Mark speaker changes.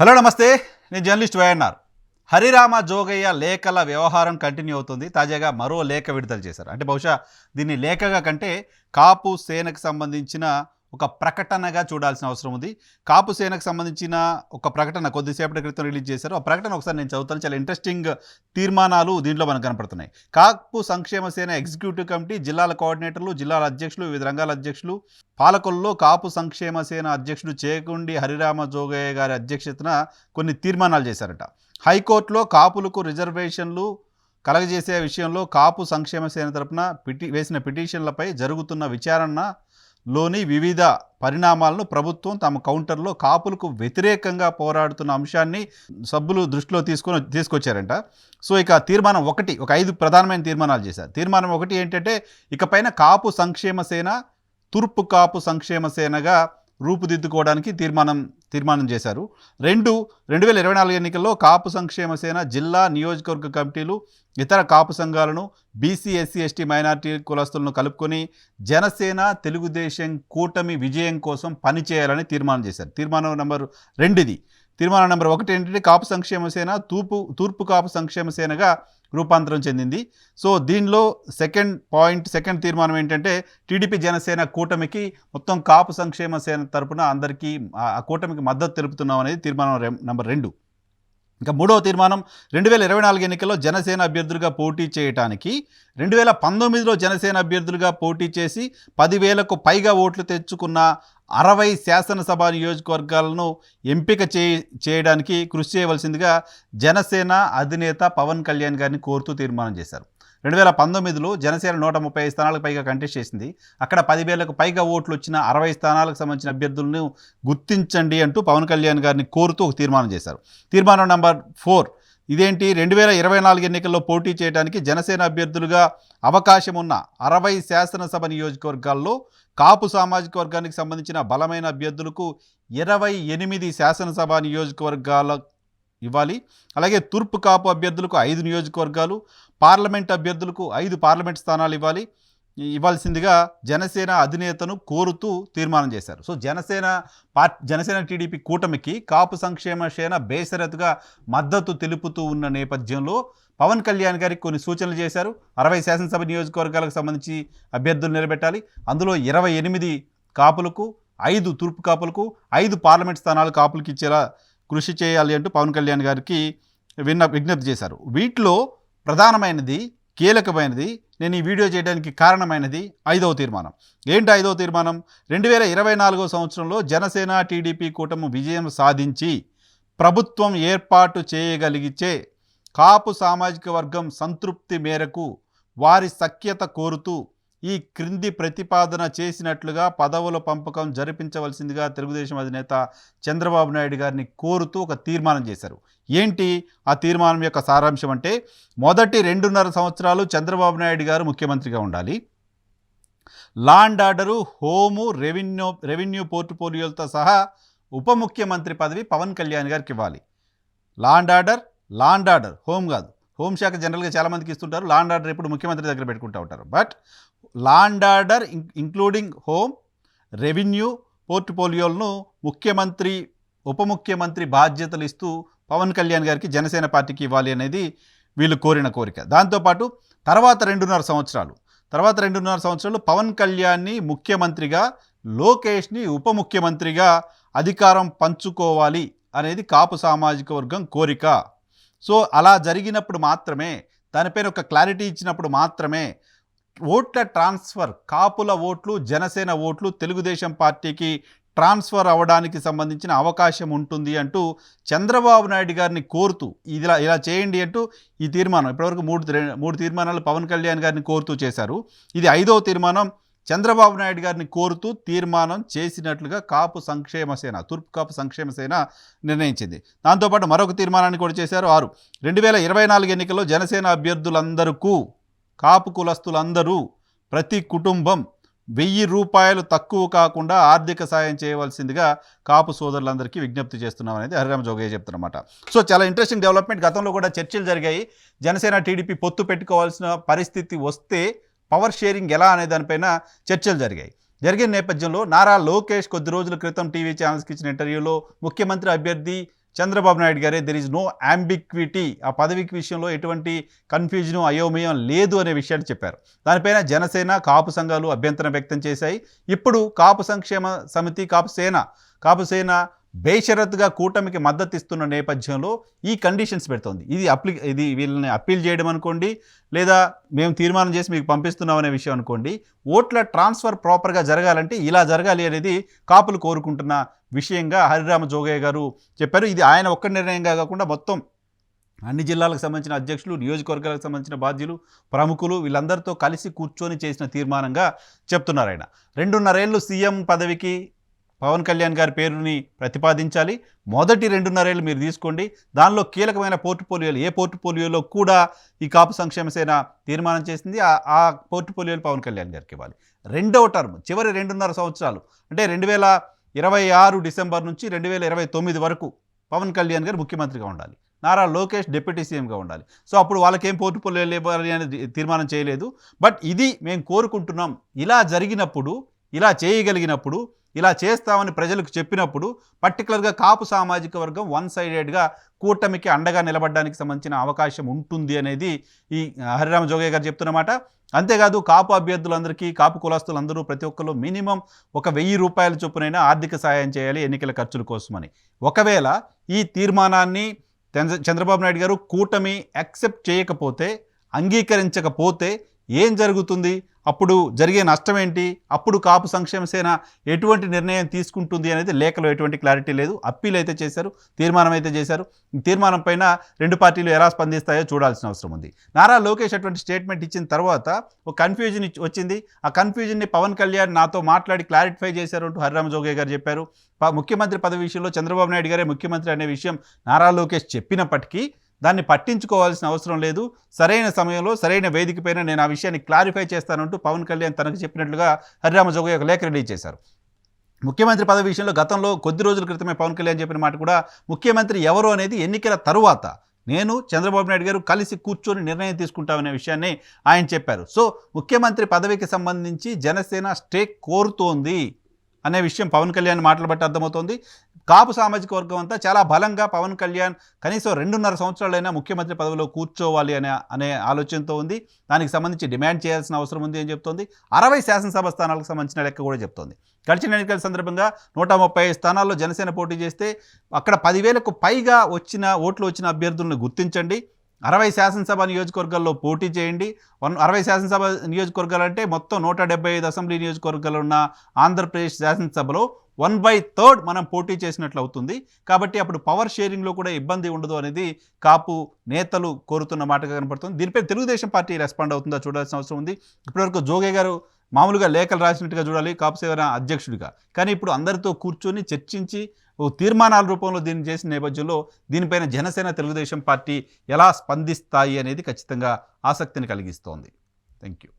Speaker 1: Hello నమస్తే. నేను journalist YNR. Harirama Jogaiah లేఖల వ్యవహారం కంటిన్యూ అవుతుంది. తాజాగా మరో లేఖ విడుదల చేశారు. అంటే బహుశా దీన్ని లేఖగా కంటే కాపు సేనకు సంబంధించిన ఒక ప్రకటనగా చూడాల్సిన అవసరం ఉంది. కాపు సేనకు సంబంధించిన ఒక ప్రకటన కొద్దిసేపటి క్రితం రిలీజ్ చేశారు. ఆ ప్రకటన ఒకసారి నేను చదువుతాను. చాలా ఇంట్రెస్టింగ్ తీర్మానాలు దీంట్లో మనకు కనపడుతున్నాయి. కాపు సంక్షేమ సేన ఎగ్జిక్యూటివ్ కమిటీ జిల్లాల కోఆర్డినేటర్లు జిల్లాల అధ్యక్షులు వివిధ రంగాల అధ్యక్షులు పాలకొల్లో కాపు సంక్షేమ సేన అధ్యక్షుడు చేకుండి హరిరామ జోగయ్య గారి అధ్యక్షతన కొన్ని తీర్మానాలు చేశారట. హైకోర్టులో కాపులకు రిజర్వేషన్లు కలగజేసే విషయంలో కాపు సంక్షేమ సేన తరపున పిటి వేసిన పిటిషన్లపై జరుగుతున్న విచారణ లోని వివిధ పరిణామాలను ప్రభుత్వం తమ కౌంటర్లో కాపులకు వ్యతిరేకంగా పోరాడుతున్న అంశాన్ని సభ్యులు దృష్టిలో తీసుకొని తీసుకొచ్చారంట. సో ఇక తీర్మానం ఒకటి ఒక ఐదు ప్రధానమైన తీర్మానాలు చేశారు. తీర్మానం ఒకటి ఏంటంటే ఇకపైన కాపు సంక్షేమ సేన తూర్పు కాపు సంక్షేమ సేనగా రూపుదిద్దుకోవడానికి తీర్మానం తీర్మానం చేశారు. రెండు రెండు వేల ఇరవై నాలుగు ఎన్నికల్లో కాపు సంక్షేమ సేన జిల్లా నియోజకవర్గ కమిటీలు ఇతర కాపు సంఘాలను బీసీ ఎస్సీ ఎస్టీ మైనార్టీ కులస్తులను కలుపుకొని జనసేన తెలుగుదేశం కూటమి విజయం కోసం పనిచేయాలని తీర్మానం చేశారు. తీర్మానం నెంబర్ రెండుది. తీర్మానం నెంబర్ ఒకటి ఏంటంటే కాపు సంక్షేమ సేన తూర్పు తూర్పు కాపు సంక్షేమ సేనగా రూపాంతరం చెందింది. సో దీనిలో సెకండ్ పాయింట్ సెకండ్ తీర్మానం ఏంటంటే టీడీపీ జనసేన కూటమికి మొత్తం కాపు సంక్షేమ సేన తరపున అందరికీ ఆ కూటమికి మద్దతు తెలుపుతున్నాం అనేది తీర్మానం నెంబర్ రెండు. ఇంకా మూడవ తీర్మానం రెండు వేల ఇరవై నాలుగు ఎన్నికల్లో జనసేన అభ్యర్థులుగా పోటీ చేయడానికి రెండు వేల పంతొమ్మిదిలో జనసేన అభ్యర్థులుగా పోటీ చేసి పదివేలకు పైగా ఓట్లు తెచ్చుకున్న అరవై శాసనసభ నియోజకవర్గాలను ఎంపిక చే చేయడానికి కృషి చేయవలసిందిగా జనసేన అధినేత పవన్ కళ్యాణ్ గారిని కోరుతూ తీర్మానం చేశారు. రెండు వేల పంతొమ్మిదిలో జనసేన నూట ముప్పై ఐదు స్థానాలకు పైగా కంటెస్ట్ చేసింది. అక్కడ పదివేలకు పైగా ఓట్లు వచ్చిన అరవై స్థానాలకు సంబంధించిన అభ్యర్థులను గుర్తించండి అంటూ పవన్ కళ్యాణ్ గారిని కోరుతూ ఒక తీర్మానం చేశారు. తీర్మానం నంబర్ ఫోర్ ఇదేంటి? రెండు వేల ఇరవై నాలుగు ఎన్నికల్లో పోటీ చేయడానికి జనసేన అభ్యర్థులుగా అవకాశం ఉన్న అరవై శాసనసభ నియోజకవర్గాల్లో కాపు సామాజిక వర్గానికి సంబంధించిన బలమైన అభ్యర్థులకు ఇరవై ఎనిమిది శాసనసభ నియోజకవర్గాల ఇవ్వాలి. అలాగే తూర్పు కాపు అభ్యర్థులకు ఐదు నియోజకవర్గాలు పార్లమెంట్ అభ్యర్థులకు ఐదు పార్లమెంట్ స్థానాలు ఇవ్వాలి. ఇవ్వాల్సిందిగా జనసేన అధినేతను కోరుతూ తీర్మానం చేశారు. So Janasena part Janasena TDP కూటమికి కాపు సంక్షేమ సేన బేసరతుగా మద్దతు తెలుపుతూ ఉన్న నేపథ్యంలో పవన్ కళ్యాణ్ గారికి కొన్ని సూచనలు చేశారు. అరవై శాసనసభ నియోజకవర్గాలకు సంబంధించి అభ్యర్థులు నిలబెట్టాలి. అందులో ఇరవై ఎనిమిది కాపులకు ఐదు తూర్పు కాపులకు ఐదు పార్లమెంట్ స్థానాలు కాపులకు ఇచ్చేలా కృషి చేయాలి అంటూ పవన్ కళ్యాణ్ గారికి విన్న విజ్ఞప్తి చేశారు. వీటిలో ప్రధానమైనది కీలకమైనది నేను ఈ వీడియో చేయడానికి కారణమైనది ఐదవ తీర్మానం. ఏంటి ఐదవ తీర్మానం? రెండు వేల ఇరవై నాలుగో సంవత్సరంలో జనసేన టీడీపీ కూటమి విజయం సాధించి ప్రభుత్వం ఏర్పాటు చేయగలిగితే కాపు సామాజిక వర్గం సంతృప్తి మేరకు వారి సఖ్యత కోరుతూ ఈ క్రింది ప్రతిపాదన చేసినట్లుగా పదవుల పంపకం జరిపించవలసిందిగా తెలుగుదేశం అధినేత చంద్రబాబు నాయుడు గారిని కోరుతూ ఒక తీర్మానం చేశారు. ఏంటి? ఆ తీర్మానం యొక్క సారాంశం అంటే మొదటి రెండున్నర సంవత్సరాలు చంద్రబాబు నాయుడు గారు ముఖ్యమంత్రిగా ఉండాలి. Law and order home revenue revenue పోర్ట్ఫోలియోలతో సహా ఉప ముఖ్యమంత్రి పదవి పవన్ కళ్యాణ్ గారికి ఇవ్వాలి. Law and order law and order home కాదు. హోంశాఖ జనరల్గా చాలామందికి ఇస్తుంటారు. లాండ్ ఆర్డర్ ఎప్పుడు ముఖ్యమంత్రి దగ్గర పెట్టుకుంటూ ఉంటారు. But law and order including home revenue పోర్ట్ఫోలియోలను ముఖ్యమంత్రి ఉప ముఖ్యమంత్రి బాధ్యతలు ఇస్తూ పవన్ కళ్యాణ్ గారికి జనసేన పార్టీకి ఇవ్వాలి అనేది వీళ్ళు కోరిన కోరిక. దాంతోపాటు తర్వాత రెండున్నర సంవత్సరాలు. తర్వాత రెండున్నర సంవత్సరాలు పవన్ కళ్యాణ్ని ముఖ్యమంత్రిగా లోకేష్ని ఉప ముఖ్యమంత్రిగా అధికారం పంచుకోవాలి అనేది కాపు సామాజిక వర్గం కోరిక. సో అలా జరిగినప్పుడు మాత్రమే దానిపైన ఒక క్లారిటీ ఇచ్చినప్పుడు మాత్రమే ఓట్ల ట్రాన్స్ఫర్ కాపుల ఓట్లు జనసేన ఓట్లు తెలుగుదేశం పార్టీకి ట్రాన్స్ఫర్ అవ్వడానికి సంబంధించిన అవకాశం ఉంటుంది అంటూ చంద్రబాబు నాయుడు గారిని కోరుతూ ఇదిలా ఇలా ఇలా చేయండి అంటూ ఈ తీర్మానం ఇప్పటివరకు మూడు మూడు తీర్మానాలు పవన్ కళ్యాణ్ గారిని కోరుతూ చేశారు. ఇది ఐదవ తీర్మానం. చంద్రబాబు నాయుడు గారిని కోరుతూ తీర్మానం చేసినట్లుగా కాపు సంక్షేమ సేన తూర్పు కాపు సంక్షేమ సేన నిర్ణయించింది. దాంతోపాటు మరొక తీర్మానాన్ని కూడా చేశారు ఆరు. రెండు వేల ఇరవై నాలుగు ఎన్నికల్లో జనసేన అభ్యర్థులందరికూ కాపు కులస్తులందరూ ప్రతి కుటుంబం వెయ్యి రూపాయలు తక్కువ కాకుండా ఆర్థిక సాయం చేయవలసిందిగా కాపు సోదరులందరికీ విజ్ఞప్తి చేస్తున్నాం అనేది హరిరామ జోగయ్య చెప్తున్నమాట. సో చాలా ఇంట్రెస్టింగ్ డెవలప్మెంట్. గతంలో కూడా చర్చలు జరిగాయి. జనసేన టీడీపీ పొత్తు పెట్టుకోవాల్సిన పరిస్థితి వస్తే పవర్ షేరింగ్ ఎలా అనే దానిపైన చర్చలు జరిగాయి. జరిగిన నేపథ్యంలో నారా లోకేష్ కొద్ది రోజుల క్రితం టీవీ ఛానల్స్కి ఇచ్చిన ఇంటర్వ్యూలో ముఖ్యమంత్రి అభ్యర్థి చంద్రబాబు నాయుడు గారే దెర్ ఈజ్ నో అంబిక్విటీ ఆ పదవికి విషయంలో ఎటువంటి కన్ఫ్యూజన్ అయోమయం లేదు అనే విషయాన్ని చెప్పారు. దానిపైన జనసేన కాపు సంఘాలు అభ్యంతరం వ్యక్తం చేశాయి. ఇప్పుడు కాపు సంక్షేమ సమితి కాపు సేన కాపు సేన బేషరత్గా కూటమికి మద్దతు ఇస్తున్న నేపథ్యంలో ఈ కండిషన్స్ పెడుతోంది. ఇది అప్లి ఇది వీళ్ళని అప్పీల్ చేయడం అనుకోండి లేదా మేము తీర్మానం చేసి మీకు పంపిస్తున్నాం అనే విషయం అనుకోండి ఓట్ల ట్రాన్స్ఫర్ ప్రాపర్గా జరగాలంటే ఇలా జరగాలి అనేది కాపులు కోరుకుంటున్న విషయంగా హరిరామ జోగయ్య గారు చెప్పారు. ఇది ఆయన ఒక్క నిర్ణయంగా కాకుండా మొత్తం అన్ని జిల్లాలకు సంబంధించిన అధ్యక్షులు నియోజకవర్గాలకు సంబంధించిన బాధ్యులు ప్రముఖులు వీళ్ళందరితో కలిసి కూర్చొని చేసిన తీర్మానంగా చెప్తున్నారు ఆయన. రెండున్నరేళ్ళు సీఎం పదవికి పవన్ కళ్యాణ్ గారి పేరుని ప్రతిపాదించాలి. మొదటి రెండున్నరేళ్ళు మీరు తీసుకోండి. దానిలో కీలకమైన పోర్టుపోలియోలు ఏ పోర్టుపోలియోలో కూడా ఈ కాపు సంక్షేమ సేన తీర్మానం చేసింది ఆ- ఆ పోర్టుపోలియోలు పవన్ కళ్యాణ్ గారికి ఇవ్వాలి. రెండవ టర్మ్ చివరి రెండున్నర సంవత్సరాలు అంటే రెండు వేల ఇరవై ఆరు డిసెంబర్ నుంచి రెండు వేల ఇరవై తొమ్మిది వరకు పవన్ కళ్యాణ్ గారు ముఖ్యమంత్రిగా ఉండాలి. నారా లోకేష్ డిప్యూటీ సీఎంగా ఉండాలి. సో అప్పుడు వాళ్ళకేం పోర్టుపోలియోలు ఇవ్వాలి అనేది తీర్మానం చేయలేదు. బట్ ఇది మేము కోరుకుంటున్నాం. ఇలా జరిగినప్పుడు ఇలా చేయగలిగినప్పుడు ఇలా చేస్తామని ప్రజలకు చెప్పినప్పుడు పర్టికులర్గా కాపు సామాజిక వర్గం వన్ సైడెడ్గా కూటమికి అండగా నిలబడడానికి సంబంధించిన అవకాశం ఉంటుంది అనేది ఈ హరిరామ జోగయ్య గారు చెప్తున్నమాట అంతేకాదు కాపు అభ్యర్థులందరికీ కాపు కులస్తులందరూ ప్రతి ఒక్కరు మినిమం ఒక వెయ్యి రూపాయల చొప్పునైనా ఆర్థిక సహాయం చేయాలి ఎన్నికల ఖర్చుల కోసమని. ఒకవేళ ఈ తీర్మానాన్ని చంద్ర- చంద్రబాబు నాయుడు గారు కూటమి యాక్సెప్ట్ చేయకపోతే అంగీకరించకపోతే ఏం జరుగుతుంది? అప్పుడు జరిగే నష్టం ఏంటి అప్పుడు కాపు సంక్షేమ సేన ఎటువంటి నిర్ణయం తీసుకుంటుంది అనేది లేఖలో ఎటువంటి క్లారిటీ లేదు. అప్పీల్ అయితే చేశారు తీర్మానం అయితే చేశారు తీర్మానం పైన రెండు పార్టీలు ఎలా స్పందిస్తాయో చూడాల్సిన అవసరం ఉంది. నారా లోకేష్ అటువంటి స్టేట్మెంట్ ఇచ్చిన తర్వాత ఒక కన్ఫ్యూజన్ ఇచ్చి- వచ్చింది. ఆ కన్ఫ్యూజన్ని పవన్ కళ్యాణ్ నాతో మాట్లాడి క్లారిఫై చేశారు అంటూ హరిరామ జోగయ్య గారు చెప్పారు. ముఖ్యమంత్రి పదవి విషయంలో చంద్రబాబు నాయుడు గారే ముఖ్యమంత్రి అనే విషయం నారా లోకేష్ చెప్పినప్పటికీ దాన్ని పట్టించుకోవాల్సిన అవసరం లేదు. సరైన సమయంలో సరైన వేదికపైన నేను ఆ విషయాన్ని క్లారిఫై చేస్తానంటూ పవన్ కళ్యాణ్ తనకు చెప్పినట్లుగా హరిరామ జోగయ్య ఒక లేఖ రిలీజ్ చేశారు. ముఖ్యమంత్రి పదవి విషయంలో గతంలో కొద్ది రోజుల క్రితమే పవన్ కళ్యాణ్ చెప్పిన మాట కూడా ముఖ్యమంత్రి ఎవరు అనేది ఎన్నికల తరువాత నేను చంద్రబాబు నాయుడు గారు కలిసి కూర్చొని నిర్ణయం తీసుకుంటామనే విషయాన్ని ఆయన చెప్పారు. సో ముఖ్యమంత్రి పదవికి సంబంధించి జనసేన స్టేక్ కోరుతోంది. అనే విషయం పవన్ కళ్యాణ్ మాటలు బట్టి అర్థమవుతోంది. కాపు సామాజిక వర్గం అంతా చాలా బలంగా పవన్ కళ్యాణ్ కనీసం రెండున్నర సంవత్సరాలైనా ముఖ్యమంత్రి పదవిలో కూర్చోవాలి అనే అనే ఆలోచనతో ఉంది. దానికి సంబంధించి డిమాండ్ చేయాల్సిన అవసరం ఉంది అని చెప్తోంది. అరవై శాసనసభ స్థానాలకు సంబంధించిన లెక్క కూడా చెప్తోంది. గడిచిన ఎన్నికల సందర్భంగా నూట ముప్పై స్థానాల్లో జనసేన పోటీ చేస్తే అక్కడ పదివేలకు పైగా వచ్చిన ఓట్లు వచ్చిన అభ్యర్థులను గుర్తించండి. అరవై శాసనసభ నియోజకవర్గాల్లో పోటీ చేయండి. వన్ అరవై శాసనసభ నియోజకవర్గాలు అంటే మొత్తం నూట డెబ్బై ఐదు అసెంబ్లీ నియోజకవర్గాలు ఉన్న ఆంధ్రప్రదేశ్ శాసనసభలో వన్ బై థర్డ్ మనం పోటీ చేసినట్లు అవుతుంది. కాబట్టి అప్పుడు పవర్ షేరింగ్లో కూడా ఇబ్బంది ఉండదు అనేది కాపు నేతలు కోరుతున్న మాటగా కనపడుతుంది. దీనిపై తెలుగుదేశం పార్టీ రెస్పాండ్ అవుతుందా చూడాల్సిన అవసరం ఉంది. ఇప్పటివరకు జోగే గారు మామూలుగా లేఖలు రాసినట్టుగా చూడాలి కాపు సేవన అధ్యక్షుడిగా. కానీ ఇప్పుడు అందరితో కూర్చొని చర్చించి ఓ తీర్మానాల రూపంలో దీన్ని చేసిన నేపథ్యంలో దీనిపైన జనసేన తెలుగుదేశం పార్టీ ఎలా స్పందిస్తాయి అనేది ఖచ్చితంగా ఆసక్తిని కలిగిస్తోంది. Thank you